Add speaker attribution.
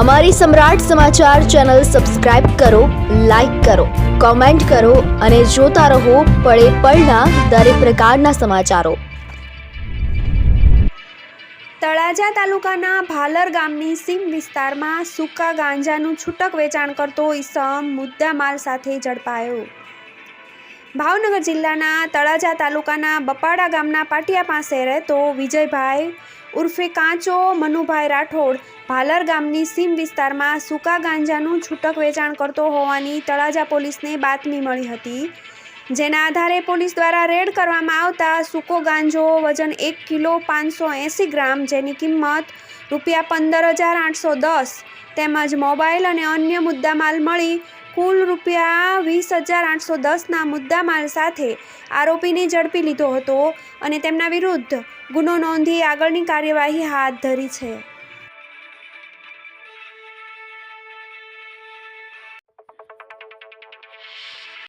Speaker 1: અમારી Samrat Samachar channel subscribe કરો, like કરો, કોમેન્ટ કરો અને જોતા રહો પળે પળના દરેક પ્રકારના સમાચારો.
Speaker 2: તળાજા તાલુકાના ભાલર ગામની સીમ વિસ્તારમાં સૂકા ગાંજાનું છૂટક વેચાણ કરતો ઈસમ મુદ્દામાલ સાથે ઝડપાયો. ભાવનગર જિલ્લાના તળાજા તાલુકાના બપાડા ગામના પાટિયા પાસે રહેતો વિજયભાઈ ઉર્ફે કાંચો મનુભાઈ રાઠોડ ભાલર ગામની સીમ વિસ્તારમાં સૂકા ગાંજાનું છૂટક વેચાણ કરતો હોવાની તળાજા પોલીસને બાતમી મળી હતી. જેના આધારે પોલીસ દ્વારા રેડ કરવામાં આવતા સૂકો ગાંજો વજન એક કિલો પાંચસો એંસી ગ્રામ જેની કિંમત રૂપિયા પંદર હજાર આઠસો દસ તેમજ મોબાઈલ અને અન્ય મુદ્દામાલ મળી કુલ રૂપિયા વીસ હજાર આઠસો દસના મુદ્દામાલ સાથે આરોપીને ઝડપી લીધો હતો અને તેમના વિરુદ્ધ ગુનો નોંધી આગળની કાર્યવાહી હાથ ધરી છે.